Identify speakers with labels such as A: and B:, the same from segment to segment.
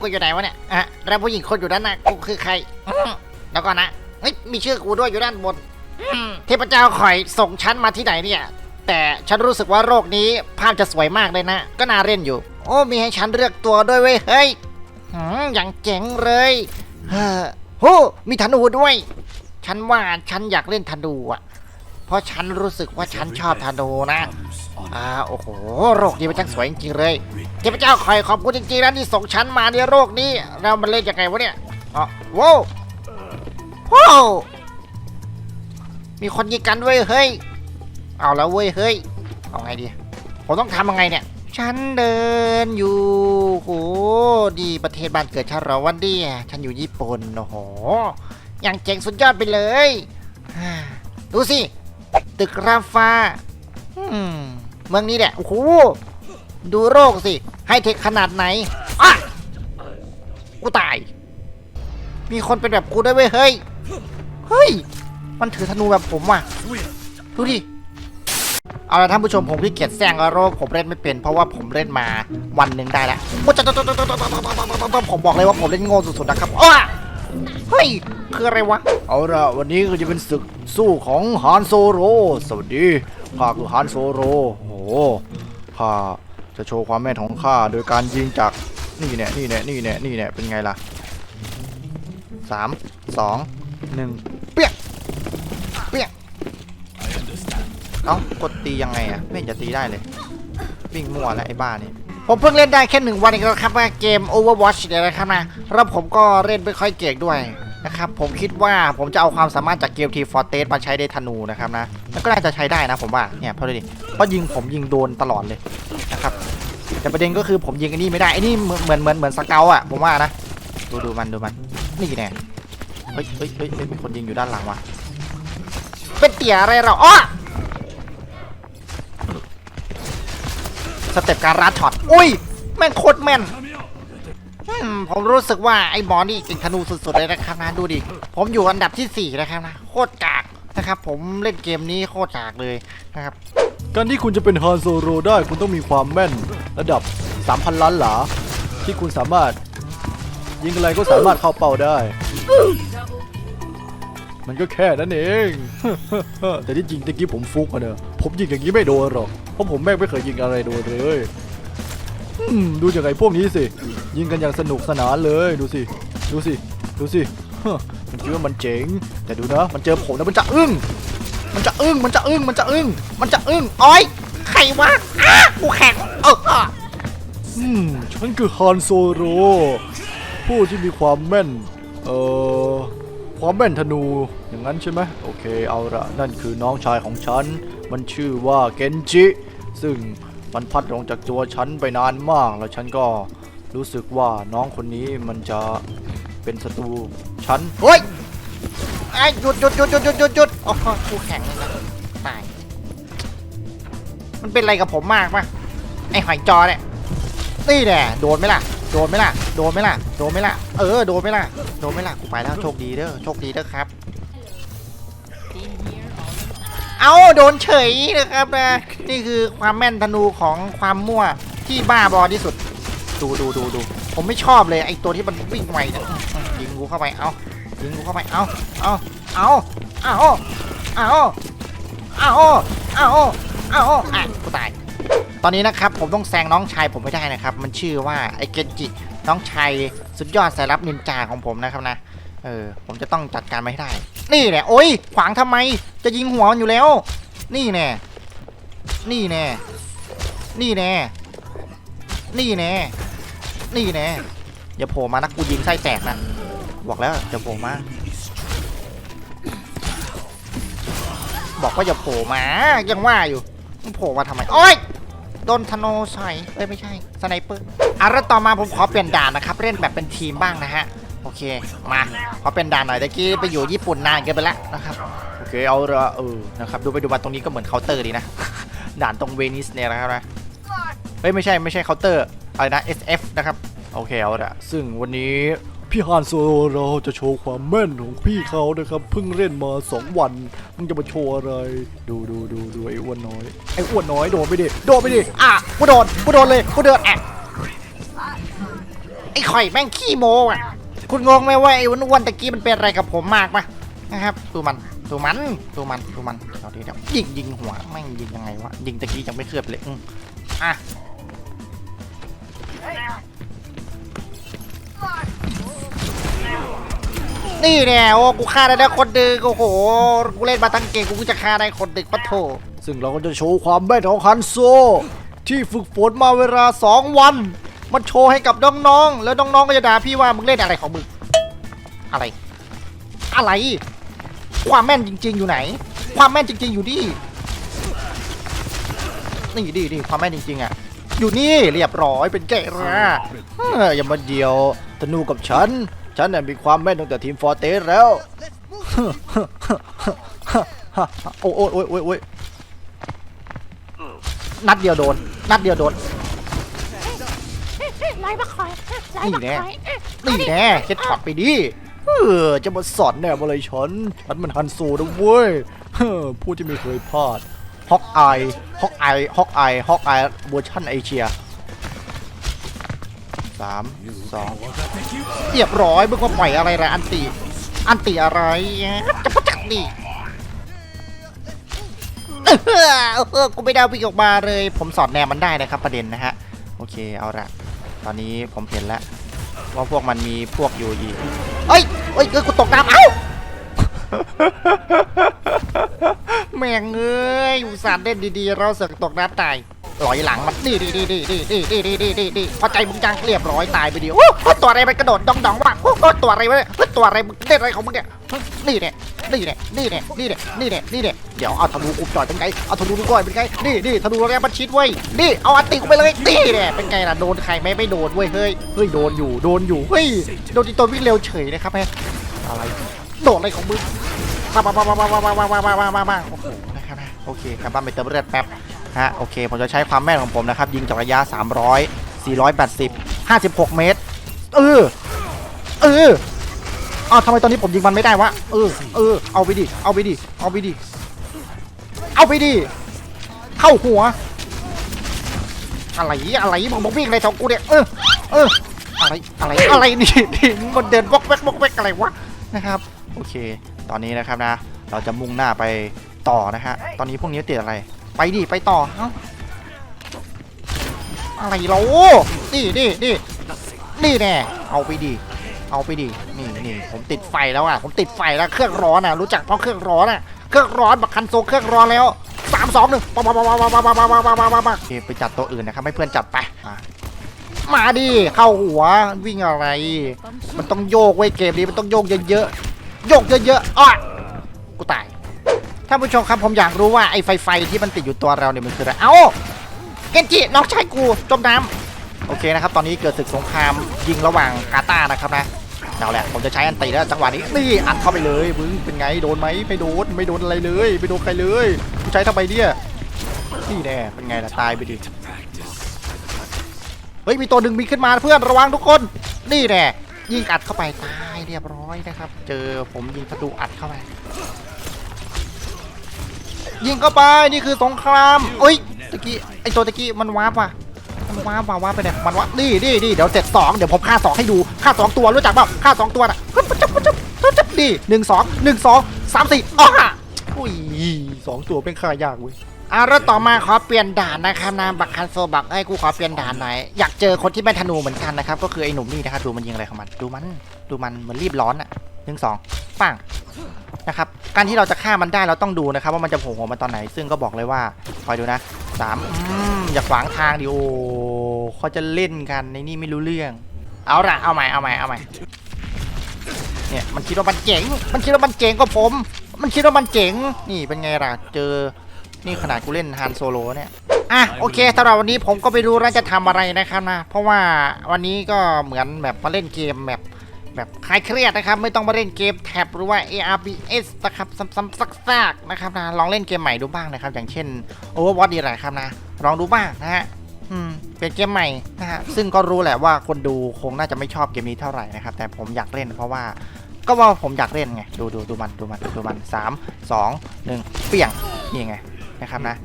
A: กูอยู่ไหนวะเนี่ยอะแล้วผู้หญิงคนอยู่ด้านหน้ากูคือใครอื้อแล้วก็นะเฮ้ยมีชื่อกูด้วยอยู่ด้านบนอืมเทพเจ้าคอยส่งฉันมาที่ไหนเนี่ย แต่ฉันรู้สึกว่าโรคนี้ภาพจะสวยมากเลยนะ ก็น่าเล่นอยู่ โอ้มีให้ฉันเลือกตัวด้วยเว้ยเฮ้ยหืมอย่างเจ๋งเลยเฮ้อโหมีธนูด้วย ฉันว่าฉันอยากเล่นธนูอะ เพราะฉันรู้สึกว่าฉันชอบธนูนะ อ่าโอ้โหโรคนี้มันช่างสวยจริงๆเลยเทพเจ้าคอยขอบคุณจริงๆนะที่ส่งฉันมาในโรคนี้เรามันเล่นยังไงวะเนี่ยอ๋อว้าวว้าวมีคนยิงกันด้วยเฮ้ยเอาแล้วเว้ยเฮ้ยเอาไงดีผมต้องทำยังไงเนี่ยฉันเดินอยู่โหดีประเทศบ้านเกิดฉันเราวันดีฉันอยู่ญี่ปุ่นโอ้โหอย่างเจ๋งสุดยอดไปเลย ดูสิ ตึกราฟ้า อืม เมืองนี้แหละ โอ้โห ดูโรคสิ ให้เทคขนาดไหนอะกูตาย มีคนเป็นแบบกูได้เว้ย เฮ้ย เฮ้ย มันถือธนูแบบผมว่ะ ดูดิ เอาละท่านผู้ชมผมขี้เกียจแซงแล้วโรคผมเล่นไม่เป็น เพราะว่าผมเล่นมาวันหนึ่งได้แล้วโอ้จะผมบอกเลยว่าผมเล่นโง่สุดๆนะครับอ้าเฮ้ย คืออะไรวะ
B: เอาละวันนี้ก็จะเป็นศึกสู้ของฮานโซโร สวัสดี ข้าคือฮานโซโรโอ้โหข้าจะโชว์ความแม่นของข้าโดยการยิงจากนี่แน่นี่แน่นี่แน่นี่แน่เป็นไงล่ะสามสองหนึ่งเปี้ยเปี้ยเอ้ากดตียังไงอะไม่เห็นจะตีได้เลยวิ่งมั่วแล้วไอ้บ้านี่
A: ผมเพิ่งเล่นได้แค่หนึ่งวันเองครับว่าเกม Overwatch เนี่ยนะครับนะแล้วผมก็เล่นไม่ค่อยเก่งด้วยนะครับผมคิดว่าผมจะเอาความสามารถจากเกม T Fortress มาใช้ในธนูนะครับนะ มันก็น่าจะใช้ได้นะผมว่าเนี่ยเพราะดูดิเพราะยิงผมยิงโดนตลอดเลยนะครับแต่ประเด็นก็คือผมยิงไอ้นี่ไม่ได้ไอ้นี่เหมือนเหมือนเหมือนสเกลอะผมว่านะดูดูมันดูมันนี่แน่เฮ้ยเฮ้ยเฮ้ยมีคนยิงอยู่ด้านหลังว่ะเป็นเตี่ยอะไรเราอ้อสเต็ปการรัดช็อตอุ้ยแม่งโคตรแม่นผมรู้สึกว่าไอ้หมอนี่เก่งธนูสุดๆเลยนะครับนะดูดิ ผมอยู่อันดับที่ 4 นะครับนะ โคตรกาก นะครับผมเล่นเกมนี้โคตรกากเลยนะครับ
B: การที่คุณจะเป็นฮานโซโรได้คุณต้องมีความแม่นระดับ 3,000 ล้านหลา ที่คุณสามารถ ยิงอะไรก็สามารถเข้าเป้าได้ มันก็แค่นั้นเอง แต่ที่จริงตะกี้ผมฟุกอะเนอะผมยิงอย่างนี้ไม่โดนหรอก เพราะผมแม่งไม่เคยยิงอะไรโดนเลยดูอย่างไงพวกนี้สิ ยิงกันอย่างสนุกสนานเลยดูสิ ดูสิ ดูสิ มันคิดว่ามันเจ๋งแต่ดูนะมันเจอผมแล้วมันจะอึ้งมันจะอึ้งมันจะอึ้งมันจะอึ้งมันจะอึ้ง
A: โอ้ยใครวะอ้ากูแข็งเอออ้อ
B: อืมฉันคือฮานโซโรผู้ที่มีความแม่นเอ่อความแม่นธนูอย่างนั้นใช่ไหมโอเคเอาละนั่นคือน้องชายของฉัน มันชื่อว่าเกนจิ ซึ่งมันพัดลงจากตัวฉันไปนานมาก แล้วฉันก็รู้สึกว่าน้องคนนี้มันจะ เป็นศัตรูฉัน
A: เฮ้ยไอ้ยหยุดหยุดหยุดหยุดหยุดหยุดหยุดโอ้โหกูแข็งเลยนะตาย มันเป็นอะไรกับผมมากปะไอ้หอยจอเนี่ยนี่แน่โดนไหมล่ะ โดนไหมล่ะ โดนไหมล่ะ โดนไหมล่ะ เออ โดนไหมล่ะ โดนไหมล่ะ กูไปแล้ว โชคดีเด้อ โชคดีเด้อครับ เอาโดนเฉยนะครับนะ นี่คือความแม่นธนูของความมั่วที่บ้าบอที่สุด ดูดูดูดู ผมไม่ชอบเลยไอตัวที่มันวิ่งไวเนะยิงกูเข้าไปเอายิงกูเข้าไปเอาเอาเอาเอาเอาเอาเอาเอาอะกูตาย ตอนนี้นะครับผมต้องแซงน้องชายผมไม่ได้นะครับ มันชื่อว่าไอเกนจิน้องชายสุดยอดสายลับนินจาของผมนะครับนะเออผมจะต้องจัดการมันให้ได้ นี่แหละโอ้ยขวางทำไมจะยิงหัวมันอยู่แล้ว นี่แน่นี่แน่นี่แน่นี่แน่ นี่แน่อย่าโผล่มานะกูยิงไส้แตกนะบอกแล้วอย่าโผล่มา บอกว่าอย่าโผล่มายังว่าอยู่มึงโผล่มาทำไมโอ๊ยโดนธนูใส่เอ้ยไม่ใช่สไนเปอร์อะแล้วต่อมาผมขอเปลี่ยนด่านนะครับ เล่นแบบเป็นทีมบ้างนะฮะโอเคมาขอเป็นด่านหน่อยตะกี้ไปอยู่ญี่ปุ่นนานเกินไปแล้วนะครับ
B: โอเคเอาละเออ
A: นะครับดูไปดูมาตรงนี้ก็เหมือนเคาน์เตอร์ดีนะด่านตรงเวนิสเนี่ยนะครับนะเฮ้ยไม่ใช่ไม่ใช่เคาน์เตอร์ อะไรนะ SF นะครับ โอเคเอาละ
B: ซึ่งวันนี้พี่ฮานโซโราจะโชว์ความแม่นของพี่เขานะครับเพิ่งเล่นมา 2 วันมึงจะมาโชว์อะไร ดูดูดูดูไอ้อ้วนน้อยไอ้อ้วนน้อยโดนไปดิโดนไปดิ
A: อะกูโดนกูโดนเลยกูเดินแอะไอ้ข่อยแม่งขี้โมอะ คุณงงไหมว่าไอ้อ้วนๆตะกี้มันเป็นอะไรกับผมมากปะนะครับดูมันดูมันดูมันดูมันเอาดีเดี๋ยวยิงยิงหัวแม่งยิงยังไงวะยิงตะกี้ยังไม่เคลือบเลยอืมอะ นี่แน่โอ้กูฆ่าได้แล้วคนดึกโอ้โหกูเล่นมาตั้งเก่งกูจะฆ่าได้คนดึกปะโถ
B: ซึ่งเราก็จะโชว์ความแม่นของฮันโซ ที่ฝึกฝนมาเวลา 2 วัน
A: มันโชว์ให้กับน้องๆแล้วน้องๆก็จะด่าพี่ว่ามึงเล่นอะไรของมึงอะไร อะไร ความแม่นจริง ๆ อยู่ไหน ความแม่นจริง ๆ อยู่นี่นี่ดิดิความแม่นจริงๆอะอยู่นี่เรียบร้อยเป็นแก่ละ
B: เอ้ออย่ามาเดียวธนูกับฉัน ฉันน่ะมีความแม่นตั้งแต่ทีมฟอร์เตสแล้ว โอ้ยโอ้ยโอ้ยโอ้ยโอ้ย
A: นัดเดียวโดน นัดเดียวโดน
C: ไล่มาคอยไล่
A: นี่
C: มา
A: แน่
C: คอย
A: นี่แน่เช็ดช็อตไปดิ
B: เออ จะมาสอนแน่มาเลยฉันฉันมันฮันโซนะเว้ยเฮ้อผู้ที่ไม่เคยพลาดฮอกอายฮอกอายฮอกอายฮอกอายเวอร์ชันเอเชีย สามสอง
A: เรียบร้อยมึงมาปล่อยอะไรละอันติอันติอะไรจะประจักดิเออเออกูไม่ได้วิ่งออกมาเลย ผมสอดแนมมันได้นะครับประเด็นนะฮะ โอเคเอาละตอนนี้ผมเห็นแล้ว ว่าพวกมันมีพวกอยู่อีกเอ้ยเอ้ยเอ้ยกูตกน้ำเอ้า แม่งเอ้ยอุตส่าห์เล่นดีๆ เราเสือกตกน้ำตายลอยหลังมันดีดีดีดีดีดีดีดีดีดีดีพอใจมึงจังเรียบร้อยตายไปเดียวโอ้ตัวอะไรมันกระโดดดองดองว่ะโอ้ตัวอะไรวะเนี่ยตัวอะไรมึงเล่นอะไรของมึงเนี่ยนี่เนี่ยนี่เนี่ยนี่เนี่ยนี่เนี่ยนี่เนี่ยนี่เนี่ยเดี๋ยวเอาธนูอุบจ่อยเป็นไงเอาธนูดูก่อนเป็นไงนี่นี่ธนูแรงมันชิดเว้ยนี่เอาอัติกไปเลยนี่เนี่ยเป็นไงล่ะโดนใครไหมไม่โดนเว้ยเฮ้ยเฮ้ยโดนอยู่โดนอยู่เฮ้ยโดนที่ตัววิ่งเร็วเฉยนะครับแม่อะไร โดนอะไรของมึงมามามามามามามามามามามามาโอ้โหนะครับโอเคกลับบ้านไปเติมเลือดแป๊บฮะโอเคผมจะใช้ความแม่นของผมนะครับ ยิงจากระยะ 300 480 56 เมตร เออ เอออ้าวทำไมตอนนี้ผมยิงมันไม่ได้วะ เออ เออ เอาไปดิ เอาไปดิ เอาไปดิ เอาไปดิ เข้าหัว อะไร อะไรมึงบอกวิ่งอะไรของกูเนี่ย เออ เออ อะไร อะไร อะไรนี่นี่มันเดินวอกแวกวอกแวกอะไรวะ นะครับ โอเค ตอนนี้นะครับนะ เราจะมุ่งหน้าไปต่อนะฮะ ตอนนี้พวกนี้ติดอะไร ไปดิ ไปต่อ เอ้า อะไรเรานี่นี่นี่นี่แน่ เอาไปดิ เอาไปดิ นี่นี่ผมติดไฟแล้วอะ ผมติดไฟแล้ว เครื่องร้อนอะ รู้จักเพราะเครื่องร้อนอะ เครื่องร้อนบักคันโซเครื่องร้อนแล้วสามสองหนึ่งปะปะปะปะปะปะปะปะปะปะปะปะปะโอเคไปจัดตัวอื่นนะครับให้เพื่อนจัดไปอะมาดิเข้าหัววิ่งอะไร มันต้องโยกไว้ยเกมนี้มันต้องโยกเยอะๆ โยกเยอะๆอ้อกูตายท่านผู้ชมครับผมอยากรู้ว่าไอ้ไฟไฟที่มันติดอยู่ตัวเราเนี่ยมันคืออะไรเอ้าเกนจิน้องชายกูจมน้ำโอเคนะครับ ตอนนี้เกิดศึกสงครามยิงระหว่างกาตาร์นะครับนะเอาแหละผมจะใช้อันตีแล้วจังหวะนี้นี่อัดเข้าไปเลยมึงเป็นไงโดนไหมไม่โดนไม่โดนอะไรเลยไม่โดนใครเลยกูใช้ทำไมเนี่ยนี่แน่เป็นไงล่ะตายไปดิเฮ้ยมีตัวหนึ่งมีขึ้นมาเพื่อนระวังทุกคน นี่แน่ ยิงอัดเข้าไปตายเรียบร้อยนะครับ เจอผมยิงธนูอัดเข้าไป ยิงเข้าไปนี่คือสงครามเอ้ยตะกี้ไอตัวตะกี้มันวาร์ปว่ะมันวาร์ปว่ะวาร์ปไปไหนมันวะนี่นี่นี่เดี๋ยวเสร็จสองเดี๋ยวผมฆ่าสองให้ดูฆ่าสองตัวรู้จักเปล่าฆ่าสองตัวน่ะปึ๊บปึ๊บปึ๊บปึ๊บปุ๊บนี่หนึ่งสองหนึ่งสองสามสี่อ้ออุ้ยสองตัวเป็นฆ่ายากเว้ย อะแล้วต่อมาขอเปลี่ยนด่านนะครับนะบักคันโซบักไอ้กูขอเปลี่ยนด่านหน่อยอยากเจอคนที่แม่นธนูเหมือนกันนะครับก็คือไอ้หนุ่มนี่นะครับดูมันยิงอะไรของมันดูมันดูมันเหมือนรีบร้อนอะหนึ่งสองปังนะครับการที่เราจะฆ่ามันได้เราต้องดูนะครับว่ามันจะโผล่หัวมาตอนไหน ซึ่งก็บอกเลยว่าคอยดูนะสามอืมอย่าขวางทางดิโอเขาจะเล่นกันในนี่ไม่รู้เรื่อง เอาละเอาใหม่เอาใหม่เอาใหม่เนี่ยมันคิดว่ามันเจ๋ง มันคิดว่ามันเจ๋งกว่าผม มันคิดว่ามันเจ๋ง นี่เป็นไงล่ะ เจอ นี่ขนาดกูเล่นฮันโซโลเนี่ยอะโอเคสำหรับวันนี้ผมก็ไปดูแล้วจะทำอะไรนะครับนะ เพราะว่าวันนี้ก็เหมือนแบบมาเล่นเกมแบบแบบคลายเครียดนะครับ ไม่ต้องมาเล่นเกมแท็บหรือว่า ARBS นะครับซ้ำๆซากๆนะครับนะลองเล่นเกมใหม่ดูบ้างนะครับ อย่างเช่น Overwatch ดีแหละครับนะ ลองดูบ้างนะฮะอืมเป็นเกมใหม่นะฮะซึ่งก็รู้แหละว่าคนดูคงน่าจะไม่ชอบเกมนี้เท่าไหร่นะครับ แต่ผมอยากเล่นเพราะว่าก็ว่าผมอยากเล่นไง ดูดูดูมันดูมันดูมันสามสองหนึ่งเปี่ยงนี่ไง นะครับนะ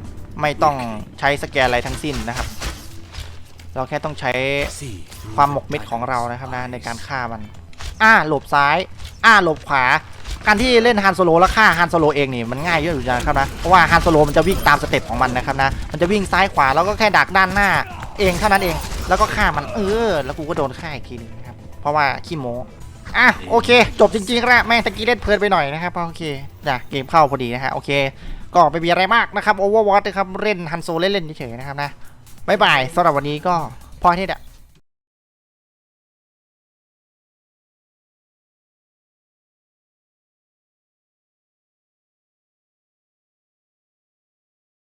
A: ไม่ต้องใช้สแกนอะไรทั้งสิ้นนะครับ เราแค่ต้องใช้ความหมกเม็ดของเรานะครับนะในการฆ่ามันอ่าหลบซ้ายอ่าหลบขวา การที่เล่นฮันโซโลแล้วฆ่าฮันโซโลเองนี่มันง่ายเยอะอยู่นะครับนะ เพราะว่าฮันโซโลมันจะวิ่งตามสเต็ปของมันนะครับนะ มันจะวิ่งซ้ายขวาแล้วก็แค่ดักด้านหน้าเองเท่านั้นเอง แล้วก็ฆ่ามันเออ แล้วกูก็โดนฆ่าอีกทีนึงนะครับ เพราะว่าขี้โม้อะโอเค จบจริงๆแล้วแม่งตะกี้เล่นเพลินไปหน่อยนะครับโอเคนะเกมเข้าพอดีนะฮะโอเค ก็ไม่มีอะไรมากนะครับโอเวอร์วอตนะครับเล่นฮันโซเล่นๆเฉยๆนะครับนะบ๊ายบายสำหรับวันนี้ก็พอที่เนี้ย